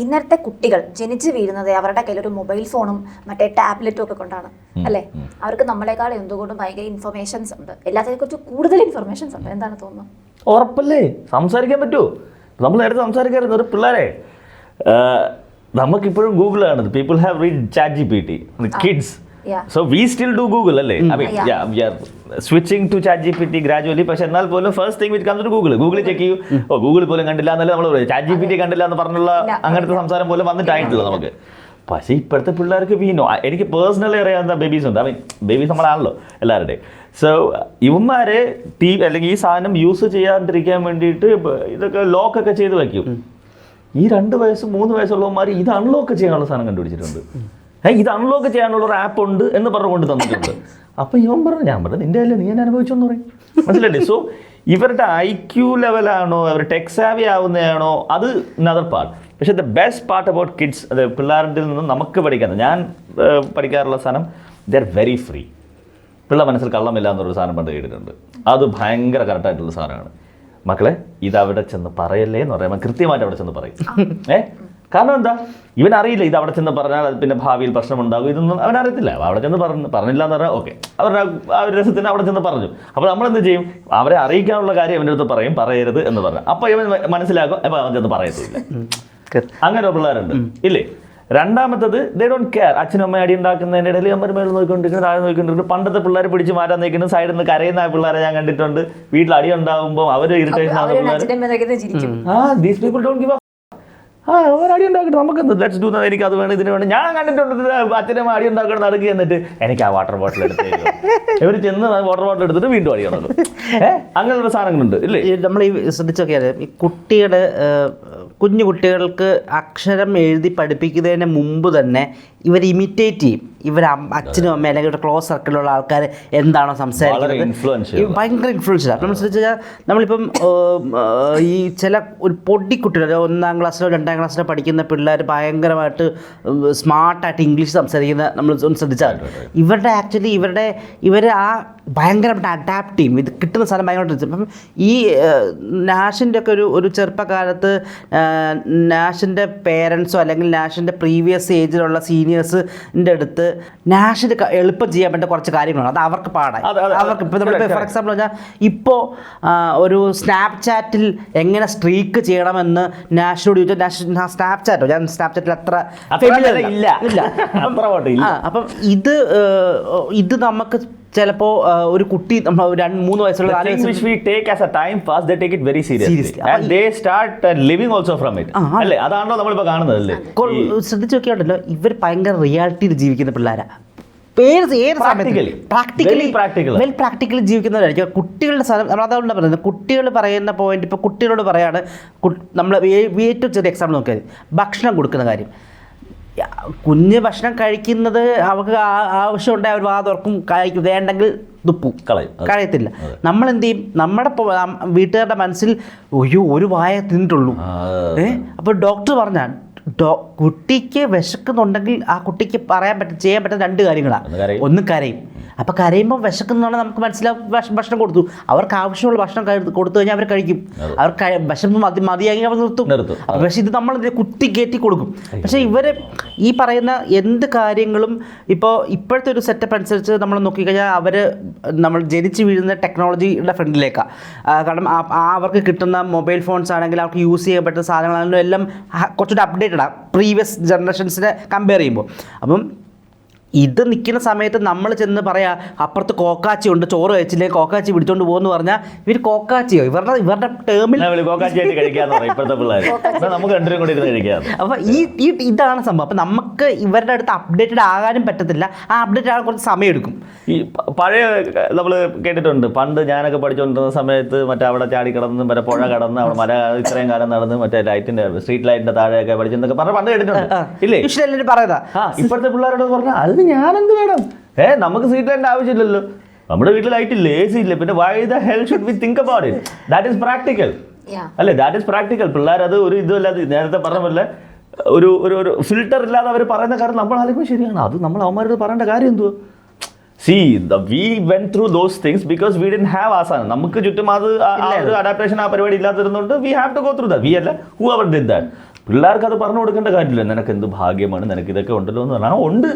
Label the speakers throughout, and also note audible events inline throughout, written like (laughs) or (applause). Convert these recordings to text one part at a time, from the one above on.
Speaker 1: ഇന്നത്തെ കുട്ടികൾ ജനിച്ചു വീഴുന്നത് അവരുടെ കയ്യിൽ ഒരു മൊബൈൽ ഫോണും മറ്റേ ടാബ്ലറ്റും ഒക്കെ കൊണ്ടാണ്. അല്ലേ? അവർക്ക് നമ്മളെക്കാൾ എന്തുകൊണ്ടും ഭയങ്കര ഇൻഫർമേഷൻസ് ഉണ്ട്. എല്ലാത്തിനെ കുറിച്ച് കൂടുതൽ ഇൻഫർമേഷൻസ് ഉണ്ട്. എന്താണ് തോന്നുന്നത്?
Speaker 2: ഉറപ്പല്ലേ? സംസാരിക്കാൻ പറ്റുമോ നമ്മൾ നേരത്തെ സംസാരിക്കാറുണ്ട് ഒരു പിള്ളേരെ നമുക്കിപ്പോഴും ഗൂഗിൾ ആണ് people have read chat G P T kids. So we still do Google അല്ലേ? Switching to chat G P T gradually പക്ഷെ എന്നാൽ പോലും first thing with comes to Google Google check ചെയ്യൂ. ഓ ഗൂഗിൾ പോലും കണ്ടില്ല എന്നല്ലേ നമ്മൾ പറയും ചാറ്റ് ജി പി ടി കണ്ടില്ല എന്ന് പറഞ്ഞുള്ള. അങ്ങനത്തെ സംസാരം പോലും വന്നിട്ടായിട്ടില്ല നമുക്ക്. പക്ഷേ ഇപ്പോഴത്തെ പിള്ളേർക്ക് വീണോ എനിക്ക് പേഴ്സണലി അറിയാവുന്ന ബേബീസ് ഉണ്ട്? ഐ മീൻ ബേബീസ് നമ്മളാണല്ലോ എല്ലാവരുടെയും. സോ ഇവന്മാരെ ടി അല്ലെങ്കിൽ ഈ സാധനം യൂസ് ചെയ്യാണ്ടിരിക്കാൻ വേണ്ടിയിട്ട് ഇതൊക്കെ ലോക്കൊക്കെ ചെയ്ത് വയ്ക്കും ഈ രണ്ട് വയസ്സ് മൂന്ന് വയസ്സുള്ളവന്മാർ ഇത് അൺലോക്ക് ചെയ്യാനുള്ള സാധനം കണ്ടുപിടിച്ചിട്ടുണ്ട്. ഇത് അൺലോക്ക് ചെയ്യാനുള്ള ഒരു ആപ്പ് ഉണ്ട് എന്ന് പറഞ്ഞുകൊണ്ട് തന്നിട്ടുണ്ട്. അപ്പം ഇവൻ പറഞ്ഞു ഞാൻ പറഞ്ഞു നിന്റെ അല്ലേ നീ എന്നെ അനുഭവിച്ചെന്ന് പറയും. മനസ്സിലല്ലേ സോ ഇവരുടെ ഐ ക്യു ലെവലാണോ അവർ ടെക്സാവി ആവുന്നതാണോ അത് നദർ പാർട്ട് പക്ഷേ the best part about kids അത് പിള്ളേരുടെ നിന്നും നമുക്ക് പഠിക്കുന്നത് ഞാൻ പഠിക്കാറുള്ള സാധനം ദർ വെരി ഫ്രീ പിള്ള മനസ്സിൽ കള്ളമില്ല എന്നൊരു സാധനം പണ്ട് കേട്ടിട്ടുണ്ട്. അത് ഭയങ്കര കറക്റ്റായിട്ടുള്ള സാധനമാണ്. മക്കളെ ഇത് അവിടെ ചെന്ന് പറയല്ലേ എന്ന് പറയുമ്പോൾ കൃത്യമായിട്ട് അവിടെ ചെന്ന് പറയും. (laughs) ഏ? കാരണം എന്താ? ഇവൻ അറിയില്ല ഇത് അവിടെ ചെന്ന് പറഞ്ഞാൽ അത് പിന്നെ ഭാവിയിൽ പ്രശ്നമുണ്ടാകും. ഇതൊന്നും അവൻ അറിയത്തില്ല. അവിടെ ചെന്ന് പറഞ്ഞു പറഞ്ഞില്ല എന്ന് പറഞ്ഞാൽ ഓക്കെ അവരുടെ ആ ഒരു രസത്തിന് അവിടെ ചെന്ന് പറഞ്ഞു. അപ്പോൾ നമ്മൾ എന്ത് ചെയ്യും? അവരെ അറിയിക്കാനുള്ള കാര്യം അവന്റെ അടുത്ത് പറയും. പറയരുത് എന്ന് പറഞ്ഞു. അപ്പോൾ ഇവൻ മനസ്സിലാക്കും. അപ്പോൾ അവൻ ചെന്ന് പറയത്തില്ല. അങ്ങനെ ഒരു പിള്ളേരുണ്ട്. ഇല്ലേ? രണ്ടാമത്തത് ദേ ഡോണ്ട് കെയർ അച്ഛനും അമ്മയും അടി ഉണ്ടാക്കുന്നതിന്റെ ഇടയിൽ അമ്മ മേൽ നോക്കിക്കൊണ്ടിരിക്കുന്നു താഴെ നോക്കിക്കൊണ്ടിരിക്കുന്നു. പണ്ടത്തെ പിള്ളേർ പിടിച്ച് മാറ്റാൻ നിൽക്കുന്നു. സൈഡിൽ നിന്ന് കരയുന്ന പിള്ളേരെ ഞാൻ കണ്ടിട്ടുണ്ട്. വീട്ടിൽ അടി ഉണ്ടാകുമ്പോൾ അവർ ഇറിറ്റേഷൻ പിള്ളേർ ആ ദീസ് പീപ്പിൾ ഡോണ്ട് ഗിവ് ആ ഒരടി ഉണ്ടാക്കട്ടെ നമുക്ക് ലെറ്റ്സ് ഡു എനിക്ക് അത് വേണം ഇതിന് വേണം. ഞാൻ കണ്ടിട്ടുണ്ട് അച്ഛനും അടി ഉണ്ടാക്കണം നടക്കുക എന്നിട്ട് എനിക്ക് ആ വാട്ടർ ബോട്ടിൽ എടുത്ത് ഇവർ ചെന്ന് വാട്ടർ ബോട്ടിൽ എടുത്തിട്ട് വീണ്ടും അടി നടക്കും ഏഹ് അങ്ങനെയുള്ള സാധനങ്ങളുണ്ട് ഇല്ലേ?
Speaker 3: നമ്മൾ ഈ ശ്രദ്ധിച്ചൊക്കെയാണ് ഈ കുട്ടികൾ കുഞ്ഞു കുട്ടികൾക്ക് അക്ഷരം എഴുതി പഠിപ്പിക്കുന്നതിന് മുമ്പ് തന്നെ ഇവർ ഇമിറ്റേറ്റ് ചെയ്യും. ഇവർ അച്ഛനും അമ്മയും അല്ലെങ്കിൽ ഇവരുടെ ക്ലോസ് സർക്കിളിലുള്ള ആൾക്കാർ എന്താണോ സംസാരിക്കുന്നത്? ഭയങ്കര ഇൻഫ്ലുവൻസ് നമ്മൾ ശ്രദ്ധിച്ചു കഴിഞ്ഞാൽ നമ്മളിപ്പം ഈ ചില ഒരു പൊടിക്കുട്ടികൾ ഒന്നാം ക്ലാസ്സിലോ രണ്ടാം ക്ലാസ്സിലോ പഠിക്കുന്ന പിള്ളേർ ഭയങ്കരമായിട്ട് സ്മാർട്ടായിട്ട് ഇംഗ്ലീഷ് സംസാരിക്കുന്ന നമ്മൾ ഒന്ന് ശ്രദ്ധിച്ചാൽ ഇവരുടെ ആക്ച്വലി ഇവരുടെ ഇവർ ആ ഭയങ്കരമായിട്ട് അഡാപ്റ്റ് ചെയ്യും. ഇത് കിട്ടുന്ന സാധനം ഭയങ്കരമായിട്ട് അപ്പം ഈ നാഷിന്റെ ഒക്കെ ഒരു ഒരു ചെറുപ്പകാലത്ത് നാഷിന്റെ പേരൻസോ അല്ലെങ്കിൽ നാഷിന്റെ പ്രീവിയസ് ഏജിലുള്ള സീനിയേഴ്സിന്റെ അടുത്ത് നാഷിന് എളുപ്പം ചെയ്യാൻ പറ്റുന്ന കുറച്ച് കാര്യങ്ങളാണ് അത് അവർക്ക് പാടായി. അവർക്ക് ഇപ്പോൾ നമ്മൾ ഫോർ എക്സാമ്പിൾ പറഞ്ഞാൽ ഇപ്പോൾ ഒരു സ്നാപ്ചാറ്റിൽ എങ്ങനെ സ്ട്രീക്ക് ചെയ്യണമെന്ന് നാഷിനോട് ചോദിച്ചാൽ നാഷ് സ്നാപ്ചാറ്റോ ഞാൻ സ്നാപ്ചാറ്റിൽ അത്ര
Speaker 2: ഇല്ല.
Speaker 3: ഇല്ല. അപ്പം ഇത് ഇത് നമുക്ക് ചിലപ്പോൾ ഒരു കുട്ടി നമ്മൾ രണ്ട് മൂന്ന് വയസ്സുള്ള നാല്
Speaker 2: വയസ്സ് we take as a time fast
Speaker 3: they
Speaker 2: take it very seriously they start living also
Speaker 3: from it.
Speaker 2: അല്ലേ? അതാണല്ലോ നമ്മളിപ്പോ കാണുന്നത് അല്ലേ?
Speaker 3: ശ്രദ്ധിച്ചു നോക്കിയാണ്ടല്ലോ ഇവർ ഭയങ്കര റിയാലിറ്റിയിൽ ജീവിക്കുന്ന പിള്ളേരാ. പേര് ഏത്
Speaker 2: Practically.
Speaker 3: പ്രാക്ടിക്കലി. വെൽ പ്രാക്ടിക്കലി ജീവിക്കുന്നവരായിരിക്കും. കുട്ടികളുടെ സ്ഥലം നമ്മൾ അതുകൊണ്ട് പറയുന്നത്? കുട്ടികൾ പറയുന്ന പോയിന്റ് ഇപ്പോൾ കുട്ടികളോട് പറയാണ് നമ്മൾ ഏറ്റവും ചെറിയ എക്സാമ്പിൾ നോക്കിയാൽ ഭക്ഷണം കൊടുക്കുന്ന കാര്യം. കുഞ്ഞ് ഭക്ഷണം കഴിക്കുന്നത് അവർക്ക് ആവശ്യം ആവശ്യമുണ്ടെങ്കിൽ അവർ വാതുറക്കും കഴിക്കും വേണ്ടെങ്കിൽ തുപ്പും
Speaker 2: കളയും.
Speaker 3: കഴിയത്തില്ല. നമ്മൾ എന്ത് ചെയ്യും നമ്മുടെ വീട്ടുകാരുടെ മനസ്സിൽ അയ്യോ ഒരു വായ തിന്നിട്ടുള്ളൂ. ഏ? അപ്പോൾ ഡോക്ടർ പറഞ്ഞാൽ ഡോ കുട്ടിക്ക് വിശക്കുന്നുണ്ടെങ്കിൽ ആ കുട്ടിക്ക് പറയാൻ പറ്റും ചെയ്യാൻ പറ്റുന്ന രണ്ട് കാര്യങ്ങളാണ് ഒന്ന് കരയും. അപ്പോൾ കരയുമ്പോൾ വിശക്കുന്നുണ്ടെങ്കിൽ നമുക്ക് മനസ്സിലാവും ഭക്ഷ- ഭക്ഷണം കൊടുത്തു. അവർക്ക് ആവശ്യമുള്ള ഭക്ഷണം കൊടുത്തു കഴിഞ്ഞാൽ അവർ കഴിക്കും. അവർ വിശപ്പ് മതി മതിയാക്കി അവർ നിർത്തും. പക്ഷേ ഇത് നമ്മൾ കുത്തി കയറ്റി കൊടുക്കും. പക്ഷേ ഇവർ ഈ പറയുന്ന എന്ത് കാര്യങ്ങളും ഇപ്പോൾ ഇപ്പോഴത്തെ ഒരു സെറ്റപ്പ് അനുസരിച്ച് നമ്മൾ നോക്കിക്കഴിഞ്ഞാൽ അവർ നമ്മൾ ജനിച്ച് വീഴുന്ന ടെക്നോളജിയുടെ ഫ്രണ്ടിലേക്കാണ് കാരണം അവർക്ക് കിട്ടുന്ന മൊബൈൽ ഫോൺസ് ആണെങ്കിൽ അവർക്ക് യൂസ് ചെയ്യാൻ പറ്റുന്ന സാധനങ്ങളാണെങ്കിലും എല്ലാം കുറച്ചുകൂടി അപ്ഡേറ്റഡാണ് പ്രീവിയസ് ജനറേഷൻസിനെ കമ്പയർ ചെയ്യുമ്പോൾ. അപ്പം ഇത് നിൽക്കുന്ന സമയത്ത് നമ്മൾ ചെന്ന് പറയാം അപ്പുറത്ത് കോക്കാച്ചി ഉണ്ട് ചോറ് കഴിച്ചില്ലേ? കോക്കാച്ചി പിടിച്ചോണ്ട് പോകുന്നു പറഞ്ഞാൽ ഇവർ കോക്കാച്ചിയോ? ഇവരുടെ ഇവരുടെ ടേമിൽ
Speaker 2: അപ്പൊ വിളി കോക്കാച്ചിയായിട്ട് കഴിക്കാന്ന് പറയും ഇപ്പോഴത്തെ പിള്ളേർ (laughs) എന്നാ നമുക്ക് രണ്ടുപേരും കൂടി ഇരുന്ന് കഴിക്കാന്ന്.
Speaker 3: അപ്പോൾ ഈ ഈ ഇതാണ് സംഭവം. അപ്പം നമുക്ക് ഇവരുടെ അടുത്ത് അപ്ഡേറ്റഡ് ആകാനും പറ്റത്തില്ല. ആ അപ്ഡേറ്റ് ആകാൻ കുറച്ച് സമയം എടുക്കും
Speaker 2: ഈ പഴയ നമ്മൾ കേട്ടിട്ടുണ്ട്. പണ്ട് ഞാനൊക്കെ പഠിച്ചുകൊണ്ടിരുന്ന സമയത്ത് മറ്റേ അവിടെ ചാടി കിടന്ന് മറ്റേ പുഴ കടന്ന് അവിടെ മല ഇത്രയും കാലം നടന്ന് മറ്റേ ലൈറ്റിന്റെ സ്ട്രീറ്റ് ലൈറ്റിന്റെ താഴെയൊക്കെ പഠിച്ചെന്നൊക്കെ പറഞ്ഞ പണ്ട് കേട്ടിട്ടുണ്ട്. ഇല്ലേ?
Speaker 3: എല്ലാവരും പറയുന്നതാ.
Speaker 2: ഇപ്പോഴത്തെ പിള്ളേരോട് പറഞ്ഞാൽ അത് ഞാനെന്ത് വേണം? ഏ നമുക്ക് സീറ്റ് ലൈറ്റിന്റെ ആവശ്യമില്ലല്ലോ. നമ്മുടെ വീട്ടിൽ ലൈറ്റ് ഇല്ല? എ സി ഇല്ല? പിന്നെ why the hell should we think about it that is practical. അല്ലേ? ദാറ്റ് ഈസ് പ്രാക്ടിക്കൽ പിള്ളേർ അത് ഒരു ഇതുമല്ലാതെ നേരത്തെ പറഞ്ഞ പോലെ ഒരു ഒരു ഒരു ഫിൽട്ടർ ഇല്ലാതെ അവർ പറയുന്ന കാര്യം നമ്മൾ ആലോചിക്കുമ്പോൾ ശരിയാണ്. അത് നമ്മൾ അവന്മാരോട് പറയേണ്ട കാര്യം എന്തുവാ? See we went through those things because we didn't have ആസാണ് നമുക്ക് ചുറ്റും അത് ആ- ആ ഒരു അഡാപ്റ്റേഷൻ ആ പരിപാടി ഇല്ലാതിരുന്നുകൊണ്ട് we have to go through the we അല്ല ഹു അവർ ഡിഡ് ദാറ്റ് പിള്ളേർക്ക് അത് പറഞ്ഞു കൊടുക്കേണ്ട കാര്യമില്ല. നിനക്ക് എന്ത് ഭാഗ്യമാണ്? നിനക്ക് ഇതൊക്കെ ഉണ്ടല്ലോ എന്ന് പറഞ്ഞാൽ ഉണ്ട്.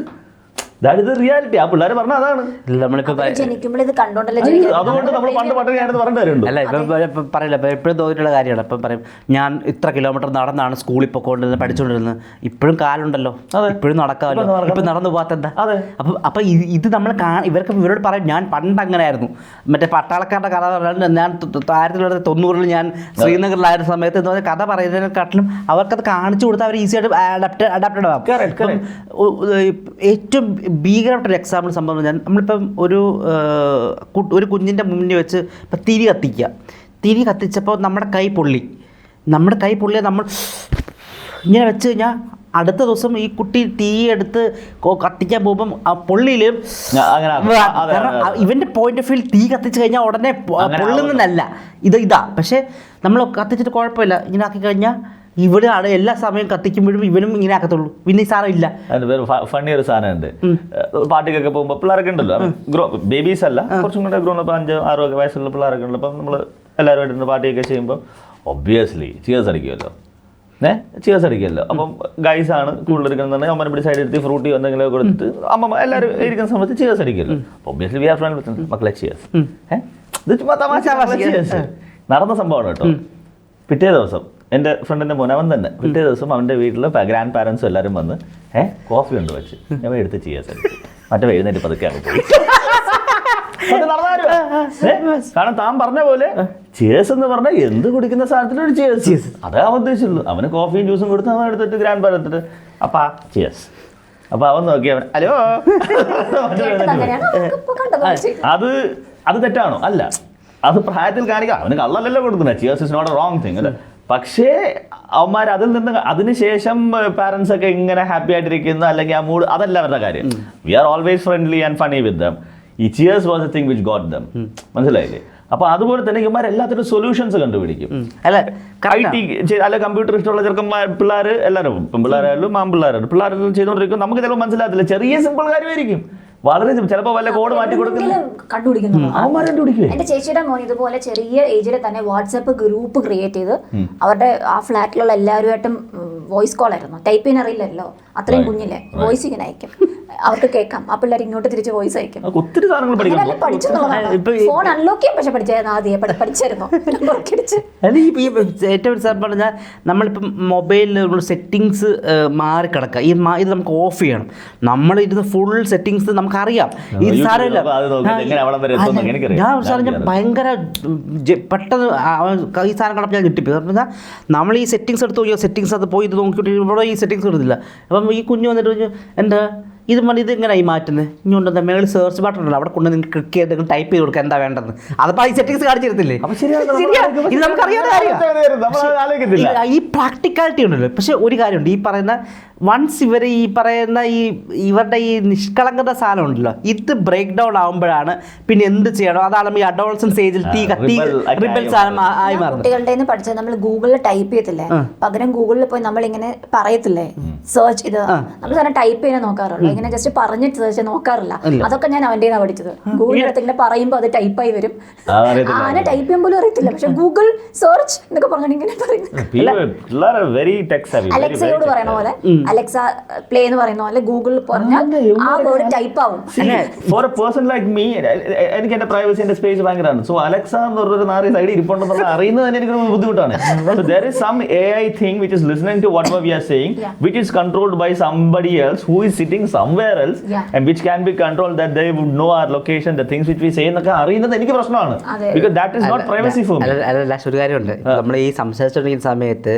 Speaker 2: ദാറ്റ് ഇത് റിയാലിറ്റി ആ പിള്ളേർ പറഞ്ഞ അതാണ്.
Speaker 3: നമ്മളിപ്പോൾ
Speaker 1: ജനിക്കുമ്പോൾ ഇത് കണ്ടോണ്ടല്ലേ.
Speaker 2: അതുകൊണ്ട് നമ്മൾ പണ്ട് പണ്ട് ഞാനത് പറഞ്ഞു തരുന്നുണ്ട്
Speaker 3: അല്ല ഇപ്പം പറയില്ല ഇപ്പം എപ്പോഴും തോന്നിയിട്ടുള്ള കാര്യമാണ്. ഇപ്പം പറയും ഞാൻ ഇത്ര കിലോമീറ്റർ നടന്നാണ് സ്കൂളിൽ പൊക്കോണ്ടിരുന്നത് പഠിച്ചുകൊണ്ടിരുന്നത് ഇപ്പോഴും കാലുണ്ടല്ലോ.
Speaker 2: അതെ.
Speaker 3: ഇപ്പോഴും നടക്കാമല്ലോ.
Speaker 2: ഇപ്പം
Speaker 3: നടന്നു പോകാത്ത എന്താ
Speaker 2: അതെ.
Speaker 3: അപ്പം അപ്പം ഇത് നമ്മൾ ഇവർക്ക് ഇവരോട് പറയും ഞാൻ പണ്ട് അങ്ങനെ ആയിരുന്നു മറ്റേ പട്ടാളക്കാരുടെ കഥ പറഞ്ഞാൽ ഞാൻ ആയിരത്തി തൊള്ളായിരത്തി തൊണ്ണൂറിൽ ഞാൻ ശ്രീനഗറിലായിരുന്ന സമയത്ത് എന്ന് പറഞ്ഞാൽ കഥ പറയുന്നതിനെക്കാട്ടിലും അവർക്കത് കാണിച്ചു കൊടുത്താൽ അവർ ഈസി ആയിട്ട് അഡാപ്റ്റ് അഡാപ്റ്റഡ് ആവും ഏറ്റവും ഭീകരമായിട്ടൊരു എക്സാമ്പിൾ സംഭവം ഞാൻ നമ്മളിപ്പം ഒരു ഒരു കുഞ്ഞിന്റെ മുന്നിൽ വെച്ച് ഇപ്പം തിരി കത്തിക്കുക. തിരി കത്തിച്ചപ്പോൾ നമ്മുടെ കൈ പൊള്ളി. നമ്മുടെ കൈ പൊള്ളിയ നമ്മൾ ഇങ്ങനെ വെച്ച് കഴിഞ്ഞാൽ അടുത്ത ദിവസം ഈ കുട്ടി തീ എടുത്ത് കത്തിക്കാൻ പോകുമ്പം ആ
Speaker 2: പൊള്ളിയിലും.
Speaker 3: ഇവന്റെ പോയിന്റ് ഓഫ് വ്യൂ തീ കത്തിച്ച് കഴിഞ്ഞാൽ ഉടനെ പൊള്ളുന്നതല്ല. ഇത് ഇതാ. പക്ഷേ നമ്മൾ കത്തിച്ചിട്ട് കുഴപ്പമില്ല. ഇങ്ങനെ ആക്കി കഴിഞ്ഞാൽ ഇവിടെ ആണ് എല്ലാ സമയം കത്തിക്കുമ്പോഴും ഇവനും ഇങ്ങനെ ആക്കത്തുള്ളൂ. പിന്നെ ഈ സാധനം ഇല്ല.
Speaker 2: ഫണ്ണി ഒരു സാധനമുണ്ട്. പാർട്ടിക്കൊക്കെ പോകുമ്പോൾ പിള്ളേരൊക്കെ ഉണ്ടല്ലോ. ഗ്രോ ബേബീസ് അല്ല. കുറച്ചും കൂടെ ഗ്രോ അപ്പ് അഞ്ചോ ആറോ ഒക്കെ വയസ്സുള്ള പിള്ളേരൊക്കെ ഉണ്ടല്ലോ. അപ്പം നമ്മൾ എല്ലാവരുമായിട്ട് പാട്ടിയൊക്കെ പാർട്ടിയൊക്കെ ചെയ്യുമ്പോൾ ഒബ്വിയസ്ലി ചിയേഴ്സ് അടിക്കുമല്ലോ. ഏ? ചിയേഴ്സ് അടിക്കുമല്ലോ. അപ്പം ഗൈസ് ആണ് കൂടുതൽ എടുക്കുന്നത് അമ്മനെ പിടി സൈഡ് എടുത്ത് ഫ്രൂട്ടി എന്തെങ്കിലും കൊടുത്തിട്ട് അമ്മ എല്ലാവരും ഇരിക്കുന്ന സമയത്ത് ചിയേഴ്സ് അടിക്കുമല്ലോ. ഒബ്വിയസ്ലി വി ആർ ഫ്രണ്ട് മക്കളെ ചിയേഴ്സ് ഏഹ് ഇത് ചുമ്മാ തമാശ മക്കളെ നടന്ന സംഭവമാണ് കേട്ടോ. പിറ്റേ ദിവസം എന്റെ ഫ്രണ്ടിന്റെ മോൻ അവൻ തന്നെ. പിറ്റേ ദിവസം അവന്റെ വീട്ടിൽ ഗ്രാൻഡ് പാരൻസും എല്ലാവരും വന്ന് ഏഹ് കോഫി കൊണ്ട് വെച്ച്. ഞാൻ എടുത്ത് ചെയ്യാൻ സാധിച്ചു മറ്റേ എഴുന്നേറ്റ് പതുക്കെ അങ്ങ് പോയി. കാരണം താൻ പറഞ്ഞ പോലെ ചേസ് എന്ന് പറഞ്ഞാൽ എന്ത് കുടിക്കുന്ന സാധനത്തിൽ ഒരു ചേസ് അതേ അവൻ ഉദ്ദേശിച്ചുള്ളൂ. അവന് കോഫിയും ജ്യൂസും കൊടുത്ത് അവൻ എടുത്തിട്ട് ഗ്രാൻഡ് പാരൻ എടുത്തിട്ട് അപ്പാ ചേസ് അപ്പൊ അവൻ നോക്കി അവൻ ഹലോ. അത് അത് തെറ്റാണോ? അല്ല. അത് പ്രായത്തിൽ കാണിക്കാം. അവന് കള്ളല്ലല്ലോ കൊടുക്കുന്നത്. Cheers is not a wrong thing അല്ലേ? പക്ഷേ അവന്മാർ അതിൽ നിന്ന് അതിനുശേഷം പാരൻസ് ഒക്കെ ഇങ്ങനെ ഹാപ്പി ആയിട്ടിരിക്കുന്ന അല്ലെങ്കിൽ ആ മൂഡ് അതല്ല അവരുടെ കാര്യം. We are always friendly and funny with them ഈ cheers was a thing which got them മനസ്സിലായില്ലേ? അപ്പൊ അതുപോലെ തന്നെ ഇവന്മാർ എല്ലാത്തിനും സൊല്യൂഷൻസ് കണ്ടുപിടിക്കും.
Speaker 3: അല്ല
Speaker 2: ഐ ടി അല്ല കമ്പ്യൂട്ടർ ഇഷ്ടമുള്ള ചെറുക്കന്മാർ പിള്ളേർ എല്ലാവരും പെൺപിള്ളേരായാലും പിള്ളേരായാലും മാം പിള്ളേരായാലും പിള്ളേരെല്ലാം ചെയ്തുകൊണ്ടിരിക്കും. നമുക്ക് ചിലപ്പോൾ മനസ്സിലാകത്തില്ല. ചെറിയ സിമ്പിൾ കാര്യമായിരിക്കും. വളരെ ചിലപ്പോൾ വല്ല കോഡ് മാറ്റി കൊടുക്കുന്ന.
Speaker 1: കണ്ടുപിടിക്കുന്നു.
Speaker 2: അവന്മാർ
Speaker 1: എന്റെ ചേച്ചിയുടെ മോൻ ഇതുപോലെ ചെറിയ ഏജിൽ തന്നെ വാട്സ്ആപ്പ് ഗ്രൂപ്പ് ക്രിയേറ്റ് ചെയ്ത് അവരുടെ ആ ഫ്ലാറ്റിലുള്ള എല്ലാവരുമായിട്ടും വോയിസ് കോൾ ആയിരുന്നു. ടൈപ്പ് ചെയ്യാൻ അറിയില്ലല്ലോ. അത്രയും കുഞ്ഞില്ലേ. വോയിസ് ഇങ്ങനെ അയക്കും. അവർക്ക് കേൾക്കാം. ആ പിള്ളേർ ഇങ്ങോട്ട് തിരിച്ച് വോയിസ് അയക്കും.
Speaker 2: ഒത്തിരി സാധനങ്ങൾ പഠിക്കണം
Speaker 1: പഠിച്ചു ഫോൺ അൺലോക്ക് ചെയ്യാൻ പക്ഷെ പഠിച്ചായിരുന്നു ആദ്യം പഠി- പഠിച്ചായിരുന്നു.
Speaker 3: ഈ ഏറ്റവും സാർ പറഞ്ഞാൽ നമ്മളിപ്പം മൊബൈലിൽ സെറ്റിങ്സ് മാറി കിടക്കുക. ഈ ഇത് നമുക്ക് ഓഫ് ചെയ്യണം. നമ്മൾ ഇരുന്ന് ഫുൾ സെറ്റിങ്സ് നമുക്കറിയാം. ഈ സാരമില്ല. ഞാൻ സാർ സാധനം ഞാൻ ഭയങ്കര പെട്ടെന്ന് ഈ സാധനം കണ്ടപ്പോൾ ഞാൻ ഞെട്ടിപ്പോയി. കാരണം നമ്മൾ ഈ സെറ്റിങ്സ് എടുത്ത് നോക്കിയോ സെറ്റിങ്സ് അത് പോയി ഇത് നോക്കിയിട്ട് ഇവിടെ ഈ സെറ്റിങ്സ് എടുത്തില്ല അപ്പം ഈ കുഞ്ഞു വന്നിട്ട് എന്താ? ഇത് മതി ഇത് എങ്ങനെയായി മാറ്റുന്നത് ഉണ്ടെന്ന മേളിൽ സെർച്ച് ബട്ടൺ ഉണ്ടല്ലോ അവിടെ കൊണ്ട് നിങ്ങൾക്ക് ക്ലിക്ക് ചെയ്ത് നിങ്ങൾ ടൈപ്പ് ചെയ്ത് കൊടുക്കുക എന്താ വേണ്ടത്? അതപ്പോൾ ഈ സെറ്റിങ്സ്.
Speaker 2: ആലോചിക്കുമ്പോൾ
Speaker 3: ഇത് നമുക്കറിയാവുന്ന കാര്യമാണ്. ഈ പ്രാക്ടിക്കാലിറ്റി ഉണ്ടല്ലോ. പക്ഷെ ഒരു കാര്യമുണ്ട്. ഈ പറയുന്ന വൺസ് ഇവർ ഈ പറയുന്ന ഈ ഇവരുടെ ഈ നിഷ്കളങ്കത സാധനം ഉണ്ടല്ലോ ഇത് ബ്രേക്ക് ഡൗൺ ആകുമ്പോഴാണ് പിന്നെ എന്ത് ചെയ്യണം? അതാണ് ഈ അഡോൾസൺ സ്റ്റേജിൽ തീ കത്തി റിബൽ
Speaker 2: ആയി
Speaker 3: സാധനം ആയി മാറുന്നത്
Speaker 1: കുട്ടികളുടെ നിന്ന് പഠിച്ചത് നമ്മൾ ഗൂഗിളിൽ ടൈപ്പ് ചെയ്യത്തില്ലേ പകരം ഗൂഗിളിൽ പോയി നമ്മൾ ഇങ്ങനെ പറയത്തില്ലേ സെർച്ച് ഇത് നമ്മൾ സാധനം ടൈപ്പ് ചെയ്യാൻ നോക്കാറുള്ളൂ. ഇങ്ങനെ ജസ്റ്റ് പറഞ്ഞിട്ട് സെർച്ച് നോക്കാറില്ല. അതൊക്കെ ഞാൻ അവന്റെ പഠിച്ചത്. ഗൂഗിളിൽ അടുത്ത് ഇങ്ങനെ പറയുമ്പോൾ അത് ടൈപ്പ്
Speaker 2: ആയി വരും.
Speaker 1: ആന ടൈപ്പ് ചെയ്യാൻ പോലും അറിയത്തില്ല. പക്ഷെ ഗൂഗിൾ സെർച്ച് എന്നൊക്കെ പറഞ്ഞിട്ട് ഇങ്ങനെ പറയുന്നത് അലക്സയോട്
Speaker 2: പറയണ
Speaker 1: പറയുന്ന പോലെ അലക്സ പ്ലേ എന്ന് പറയുന്ന പോലെ ഗൂഗിളിൽ പറഞ്ഞാൽ ആ വേർഡ് ടൈപ്പ് ആവും
Speaker 2: for a person like me എനിക്ക് എന്റെ പ്രൈവസി എന്റെ സ്പേസ് ഭയങ്കരമാണ് സോ അലക്സ എന്ന് പറഞ്ഞൊരു നാറി സൈഡിൽ ഇരിപ്പുണ്ടെന്നുള്ള അറിയുന്നത് തന്നെ എനിക്ക് ബുദ്ധിമുട്ടാണ് there is some A I thing which is listening to what we are saying. Which is controlled by somebody else who is sitting somewhere else. And which can be control that they would know our location the things which we say എന്നൊക്കെ അറിയുന്നത് എനിക്ക് പ്രശ്നമാണ്. Because that is not privacy for
Speaker 3: അല്ല ഒരു കാര്യമുണ്ട് നമ്മൾ ഈ സംസാരിച്ചുകൊണ്ടിരിക്കുന്ന സമയത്ത്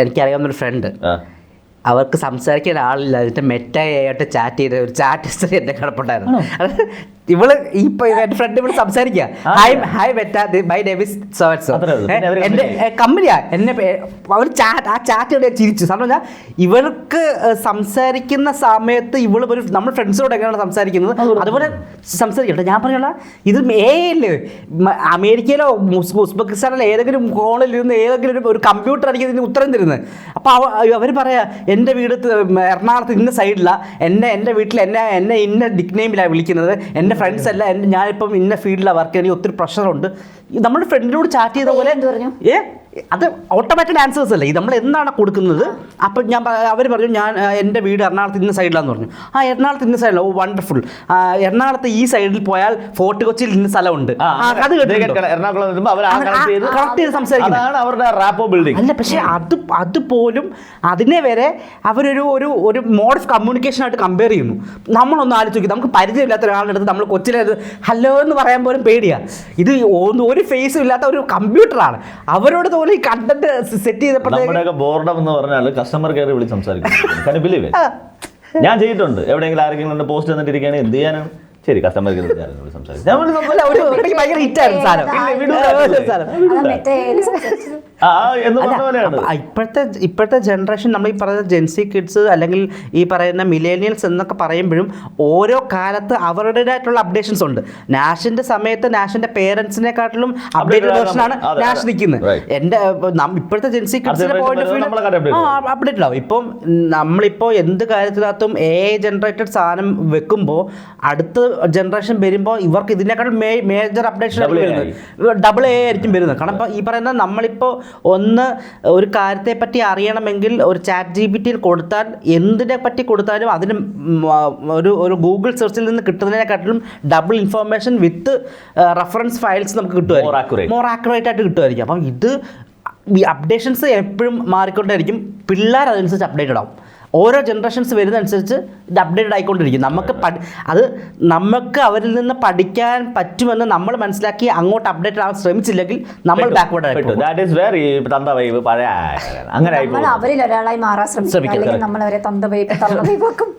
Speaker 3: എനിക്കറിയാവുന്ന ഒരു ഫ്രണ്ട് അവർക്ക് സംസാരിക്കാൻ ആളില്ല. എന്നിട്ട് മെറ്റായിട്ട് ചാറ്റ് ചെയ്ത ഒരു ചാറ്റ് ഹിസ്റ്ററി എന്റെ കിടപ്പുണ്ടായിരുന്നു. ഇവൾ ഇപ്പൊ എന്റെ ഫ്രണ്ട് ഇവൾ സംസാരിക്കുക hi hi Meta by Davis സോറ്റ്സോ. എന്റെ കമ്പനിയാ എന്നെ അവർ ചാറ്റ് ആ ചാറ്റ് ഇവിടെ ചിരിച്ചു. കാരണം പറഞ്ഞാൽ ഇവർക്ക് ഏഹ്, സംസാരിക്കുന്ന സമയത്ത് ഇവൾ ഒരു നമ്മൾ ഫ്രണ്ട്സിനോട് എങ്ങനെയാണ് സംസാരിക്കുന്നത്? അതുപോലെ സംസാരിക്കട്ടെ. ഞാൻ പറഞ്ഞ ഇത് ഏല്ലേ അമേരിക്കയിലോ ഉസ്- ഉസ്ബെക്കിസ്ഥാനിലോ ഏതെങ്കിലും കോണിൽ ഇരുന്ന് ഏതെങ്കിലും ഒരു- കമ്പ്യൂട്ടർ ആയിരിക്കും ഇതിന് ഉത്തരം തരുന്നത് അപ്പോൾ അവർ പറയാ എന്റെ വീട് എറണാകുളത്ത് ഇന്ന സൈഡിലാണ് എന്നെ എന്റെ വീട്ടിൽ എന്നെ എന്നെ ഇന്ന ഡിക് നെയിമിലാണ് വിളിക്കുന്നത്. എന്റെ ഫ്രണ്ട്സ് അല്ല എന്റെ ഞാനിപ്പം ഇന്ന ഫീൽഡിലാണ് വർക്ക് ചെയ്യുന്നത്. ഒത്തിരി പ്രഷറുണ്ട് നമ്മുടെ ഫ്രണ്ടിനോട് ചാറ്റ് ചെയ്ത പോലെ
Speaker 1: എന്ത് പറഞ്ഞു?
Speaker 3: ഏ? അത് ഓട്ടോമാറ്റിക് ആൻസേഴ്സ് അല്ലേ? ഇത് നമ്മൾ എന്താണ് കൊടുക്കുന്നത്? അപ്പം ഞാൻ അവർ പറഞ്ഞു ഞാൻ എന്റെ വീട് എറണാകുളത്ത് ഇന്ന സൈഡിലാന്ന് പറഞ്ഞു. ആ എറണാകുളത്ത് ഇന്ന സൈഡിലാണ് ഓ വണ്ടർഫുൾ എറണാകുളത്ത് ഈ സൈഡിൽ പോയാൽ ഫോർട്ട് കൊച്ചിയിൽ ഇന്ന സ്ഥലമുണ്ട്. അത് കേട്ടിട്ടുണ്ട്?
Speaker 2: എറണാകുളം ചെയ്ത്
Speaker 3: സംസാരിക്കുന്നത്.
Speaker 2: അതാണ് അവരുടെ റാപ്പോ ബിൽഡിംഗ്
Speaker 3: അല്ല പക്ഷേ അത് അതുപോലും അതിനെ വരെ അവരൊരു ഒരു ഒരു മോഡ് ഓഫ് കമ്മ്യൂണിക്കേഷൻ ആയിട്ട് കമ്പയർ ചെയ്യുന്നു. നമ്മളൊന്ന് ആലോചിച്ച് നോക്കി നമുക്ക് പരിചയമില്ലാത്ത ഒരാളുടെ അടുത്ത് നമ്മൾ കൊച്ചിലെ ഹലോ എന്ന് പറയാൻ പോലും പേടിയാണ് ഇത് ഒരു ഫേസും ഇല്ലാത്ത ഒരു കമ്പ്യൂട്ടറാണ് അവരോട് തോന്നി ഈ കണ്ടന്റ് സെറ്റ് ചെയ്തപ്പോഴത്തേക്ക്
Speaker 2: ബോർഡം എന്ന് പറഞ്ഞാൽ കസ്റ്റമർ കെയർ വിളിച്ച് സംസാരിക്കും. ബിലീവ് ഞാൻ ചെയ്തിട്ടുണ്ട്. എവിടെയെങ്കിലും ആരെങ്കിലും പോസ്റ്റ് തന്നിട്ടിരിക്കുകയാണെങ്കിൽ എന്ത് ചെയ്യാനാണ്? ശരി കസ്റ്റമർ
Speaker 3: ഇപ്പോഴത്തെ ഇപ്പോഴത്തെ ജനറേഷൻ നമ്മൾ ഈ പറയുന്ന ജെൻസി കിഡ്സ് അല്ലെങ്കിൽ ഈ പറയുന്ന മിലേനിയൽസ് എന്നൊക്കെ പറയുമ്പോഴും ഓരോ കാലത്ത് അവരുടേതായിട്ടുള്ള അപ്ഡേഷൻസ് ഉണ്ട്. നാഷിന്റെ സമയത്ത് നാഷിന്റെ പേരൻസിനെക്കാട്ടിലും അപ്ഡേറ്റഡ്
Speaker 2: വേർഷൻ
Speaker 3: വേർഷനാണ്
Speaker 2: ആണ്.
Speaker 3: നാഷ്. നിൽക്കുന്നത് എന്റെ ഇപ്പോഴത്തെ ജെൻസി കിഡ്സിന്റെ പോയിന്റ് ഓഫ് വ്യൂ അപ്ഡേറ്റഡ് ആവും ഇപ്പം നമ്മളിപ്പോൾ എന്ത് കാര്യത്തിനകത്തും എ ജനറേറ്റഡ് സാധനം വെക്കുമ്പോൾ അടുത്ത ജനറേഷൻ വരുമ്പോൾ ഇവർക്ക് ഇതിനേക്കാൾ മേജർ അപ്ഡേഷൻ വരുന്നത്. ഡബിൾ എ ആയിരിക്കും വരുന്നത്. കാരണം ഇപ്പോൾ ഈ പറയുന്ന നമ്മളിപ്പോൾ ഒന്ന് ഒരു കാര്യത്തെ പറ്റി അറിയണമെങ്കിൽ ഒരു ചാറ്റ് ജി പി ടിയിൽ കൊടുത്താൽ എന്തിനെ പറ്റി കൊടുത്താലും അതിന് ഒരു ഒരു ഗൂഗിൾ സെർച്ചിൽ നിന്ന് കിട്ടുന്നതിനെക്കാട്ടിലും double information with reference files നമുക്ക്. കിട്ടുമായിരിക്കും. മോർ ആക്യുറേറ്റ് ആയിട്ട് കിട്ടുമായിരിക്കും. അപ്പം ഇത് ഈ അപ്ഡേഷൻസ് എപ്പോഴും മാറിക്കൊണ്ടേയിരിക്കും. പിള്ളേർ അതനുസരിച്ച് അപ്ഡേറ്റഡ് ആവും. ഓരോ ജനറേഷൻസ് വരുന്നതനുസരിച്ച് ഇത് അപ്ഡേറ്റഡ് ആയിക്കൊണ്ടിരിക്കും. നമുക്ക് പഠി അത് നമുക്ക് അവരിൽ നിന്ന് പഠിക്കാൻ പറ്റുമെന്ന് നമ്മൾ മനസ്സിലാക്കി അങ്ങോട്ട് അപ്ഡേറ്റഡ് ആവാൻ ശ്രമിച്ചില്ലെങ്കിൽ നമ്മൾ ബാക്ക്വേർഡ് ആയിട്ട്
Speaker 2: അങ്ങനെ
Speaker 1: അവരിൽ ഒരാളായി മാറാൻ ശ്രമിക്കും. നമ്മൾ അവരെ തന്ത വൈപ്പ് തള്ള (laughs) വൈപ്പാക്കും